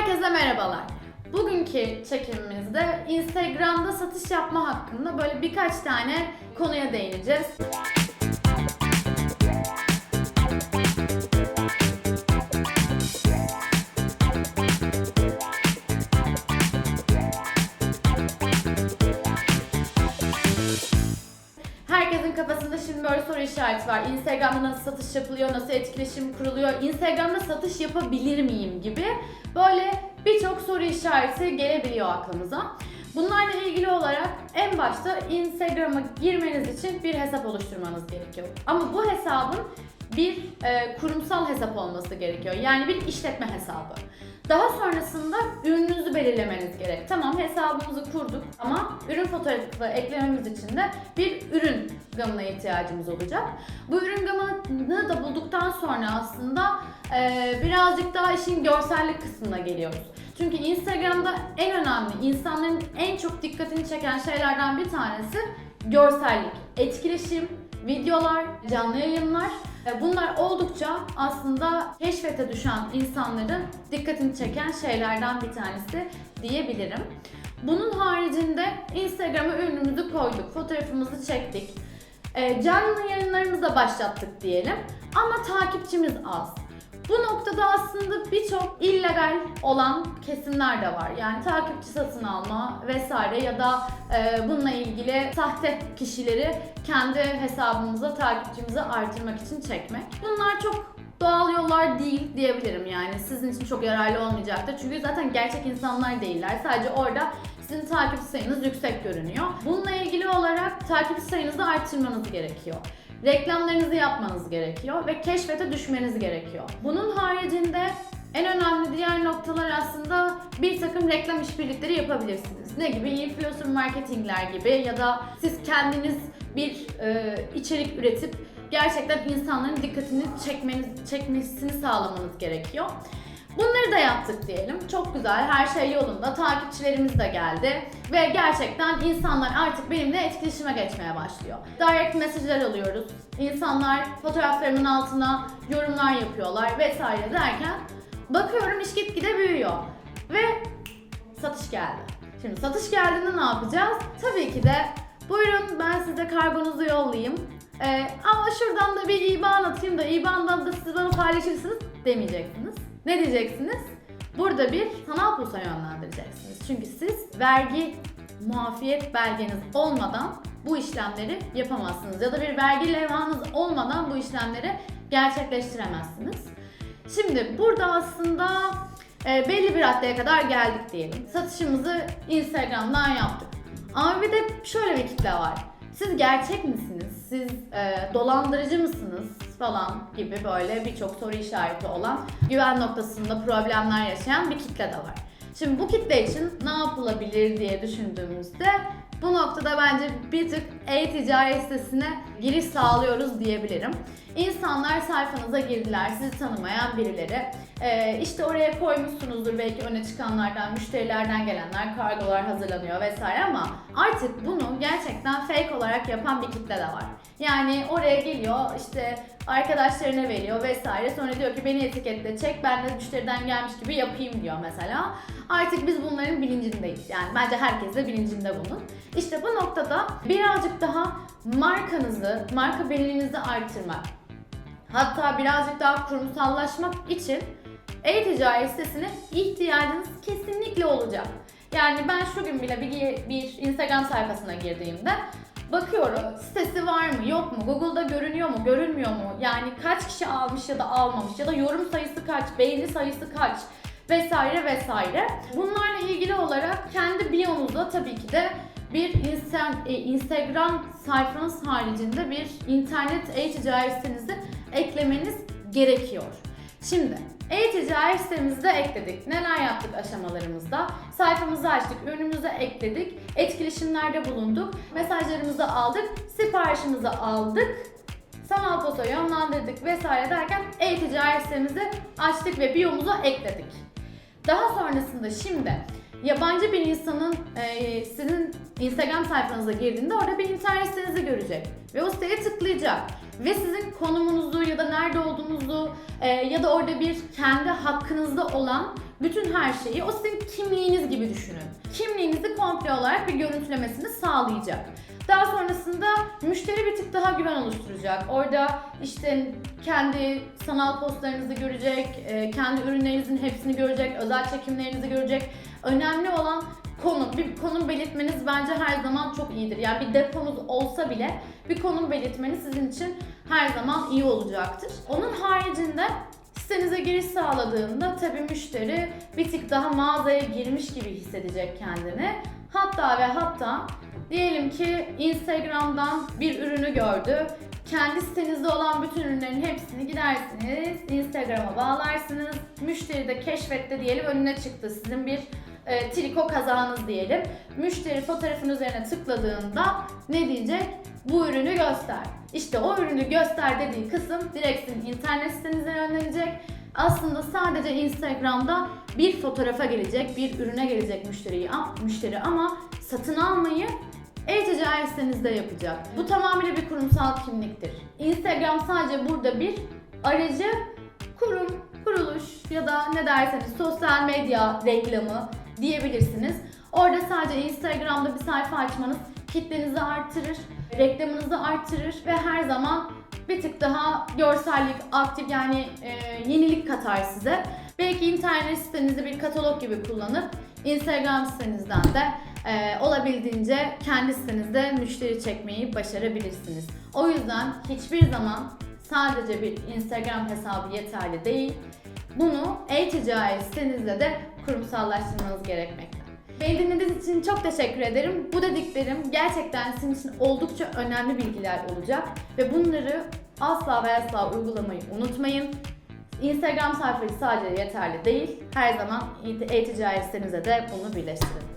Herkese merhabalar. Bugünkü çekimimizde Instagram'da satış yapma hakkında böyle birkaç tane konuya değineceğiz. Böyle soru işareti var. Instagram'da nasıl satış yapılıyor, nasıl etkileşim kuruluyor, Instagram'da satış yapabilir miyim gibi böyle birçok soru işareti gelebiliyor aklımıza. Bunlarla ilgili olarak en başta Instagram'a girmeniz için bir hesap oluşturmanız gerekiyor. Ama bu hesabın bir e, kurumsal hesap olması gerekiyor. Yani bir işletme hesabı. Daha sonrasında ürününüzü belirlemeniz gerek. Tamam hesabımızı kurduk ama ürün fotoğrafı eklememiz için de bir ürün gamına ihtiyacımız olacak. Bu ürün gamını da bulduktan sonra aslında birazcık daha işin görsellik kısmına geliyoruz. Çünkü Instagram'da en önemli, insanların en çok dikkatini çeken şeylerden bir tanesi görsellik, etkileşim, videolar, canlı yayınlar. E, Bunlar oldukça aslında keşfete düşen insanların dikkatini çeken şeylerden bir tanesi diyebilirim. Bunun haricinde Instagram'a ürünümüzü koyduk, fotoğrafımızı çektik. E, Canlı yayınlarımızı da başlattık diyelim ama takipçimiz az. Bu noktada aslında birçok illegal olan kesimler de var. Yani takipçi satın alma vesaire ya da e, bununla ilgili sahte kişileri kendi hesabımıza, takipçimizi artırmak için çekmek. Bunlar çok doğal yollar değil diyebilirim yani. Sizin için çok yararlı olmayacaktır. Çünkü zaten gerçek insanlar değiller. Sadece orada sizin takipçi sayınız yüksek görünüyor. Bununla ilgili olarak takipçi sayınızı arttırmanız gerekiyor reklamlarınızı yapmanız gerekiyor ve keşfete düşmeniz gerekiyor. Bunun haricinde en önemli diğer noktalar aslında bir takım reklam işbirlikleri yapabilirsiniz. Ne gibi? Influencer marketingler gibi ya da siz kendiniz bir e, içerik üretip gerçekten insanların dikkatini çekmeniz, çekmesini sağlamanız gerekiyor. Bunları da yaptık diyelim. Çok güzel, her şey yolunda. Takipçilerimiz de geldi. Ve gerçekten insanlar artık benimle etkileşime geçmeye başlıyor. Direct mesajlar alıyoruz. İnsanlar fotoğraflarımın altına yorumlar yapıyorlar vesaire derken bakıyorum iş gitgide büyüyor. Ve satış geldi. Şimdi satış geldiğinde ne yapacağız? Tabii ki de buyurun ben size kargonuzu yollayayım. Ee, ama şuradan da bir IBAN atayım da IBAN'dan da siz bana paylaşırsınız demeyeceksiniz. Ne diyeceksiniz? Burada bir sanal pulsa yönlendireceksiniz. Çünkü siz vergi muafiyet belgeniz olmadan bu işlemleri yapamazsınız. Ya da bir vergi levhanız olmadan bu işlemleri gerçekleştiremezsiniz. Şimdi burada aslında e, belli bir raddeye kadar geldik diyelim. Satışımızı Instagram'dan yaptık. Ama bir de şöyle bir kitle var. Siz gerçek misiniz? Siz e, dolandırıcı mısınız? falan gibi böyle birçok soru işareti olan güven noktasında problemler yaşayan bir kitle de var. Şimdi bu kitle için ne yapılabilir diye düşündüğümüzde bu noktada bence bir tık e-ticaret sitesine giriş sağlıyoruz diyebilirim. İnsanlar sayfanıza girdiler, sizi tanımayan birileri. Ee, işte oraya koymuşsunuzdur belki öne çıkanlardan, müşterilerden gelenler, kargolar hazırlanıyor vesaire ama artık bunu gerçekten fake olarak yapan bir kitle de var. Yani oraya geliyor işte arkadaşlarına veriyor vesaire sonra diyor ki beni etiketle çek ben de müşteriden gelmiş gibi yapayım diyor mesela. Artık biz bunların bilincindeyiz yani bence herkes de bilincinde bunun. İşte bu noktada birazcık daha markanızı, marka bilinirinizi artırmak, hatta birazcık daha kurumsallaşmak için e-ticaret sitesine ihtiyacınız kesinlikle olacak. Yani ben şu gün bile bir, bir Instagram sayfasına girdiğimde bakıyorum sitesi var mı yok mu Google'da görünüyor mu görünmüyor mu yani kaç kişi almış ya da almamış ya da yorum sayısı kaç beğeni sayısı kaç vesaire vesaire. Bunlarla ilgili olarak kendi biyonuzda tabii ki de bir insta- e, Instagram sayfanız haricinde bir internet e-ticaret sitenizi eklemeniz gerekiyor. Şimdi e-ticaret sitemizi de ekledik. Neler yaptık aşamalarımızda? Sayfamızı açtık, ürünümüzü ekledik, etkileşimlerde bulunduk, mesajlarımızı aldık, siparişimizi aldık, sanal posta yönlendirdik vesaire derken e-ticaret sitemizi açtık ve biyomuza ekledik. Daha sonrasında şimdi yabancı bir insanın e, sizin Instagram sayfanıza girdiğinde orada bir internet görecek ve o siteye tıklayacak ve sizin konumunuzu ya da nerede olduğunuzu e, ya da orada bir kendi hakkınızda olan bütün her şeyi o sizin kimliğiniz gibi düşünün. Kimliğinizi komple olarak bir görüntülemesini sağlayacak. Daha sonrasında müşteri bir tık daha güven oluşturacak. Orada işte kendi sanal postlarınızı görecek, e, kendi ürünlerinizin hepsini görecek, özel çekimlerinizi görecek. Önemli olan konum, bir konum belirtmeniz bence her zaman çok iyidir. Yani bir deponuz olsa bile bir konum belirtmeniz sizin için her zaman iyi olacaktır. Onun haricinde sitenize giriş sağladığında tabii müşteri bir tık daha mağazaya girmiş gibi hissedecek kendini. Hatta ve hatta diyelim ki Instagram'dan bir ürünü gördü. Kendi sitenizde olan bütün ürünlerin hepsini gidersiniz, Instagram'a bağlarsınız. Müşteri de keşfette diyelim önüne çıktı sizin bir e, triko kazağınız diyelim. Müşteri fotoğrafın üzerine tıkladığında ne diyecek? Bu ürünü göster. İşte o ürünü göster dediği kısım direkt sizin internet sitenize yönlenecek. Aslında sadece Instagram'da bir fotoğrafa gelecek, bir ürüne gelecek müşteriyi, müşteri ama satın almayı e-ticaret sitenizde yapacak. Bu tamamıyla bir kurumsal kimliktir. Instagram sadece burada bir aracı kurum, kuruluş ya da ne derseniz sosyal medya reklamı diyebilirsiniz. Orada sadece Instagram'da bir sayfa açmanız kitlenizi artırır, reklamınızı artırır ve her zaman bir tık daha görsellik, aktif yani e, yenilik katar size. Belki internet sitenizi bir katalog gibi kullanıp Instagram sitenizden de e, olabildiğince kendi müşteri çekmeyi başarabilirsiniz. O yüzden hiçbir zaman sadece bir Instagram hesabı yeterli değil. Bunu e-ticaret sitenizde de kurumsallaştırmanız gerekmekte. Beni dinlediğiniz için çok teşekkür ederim. Bu dediklerim gerçekten sizin için oldukça önemli bilgiler olacak ve bunları asla ve asla uygulamayı unutmayın. Instagram sayfası sadece yeterli değil. Her zaman e-ticaret sitenize de bunu birleştirin.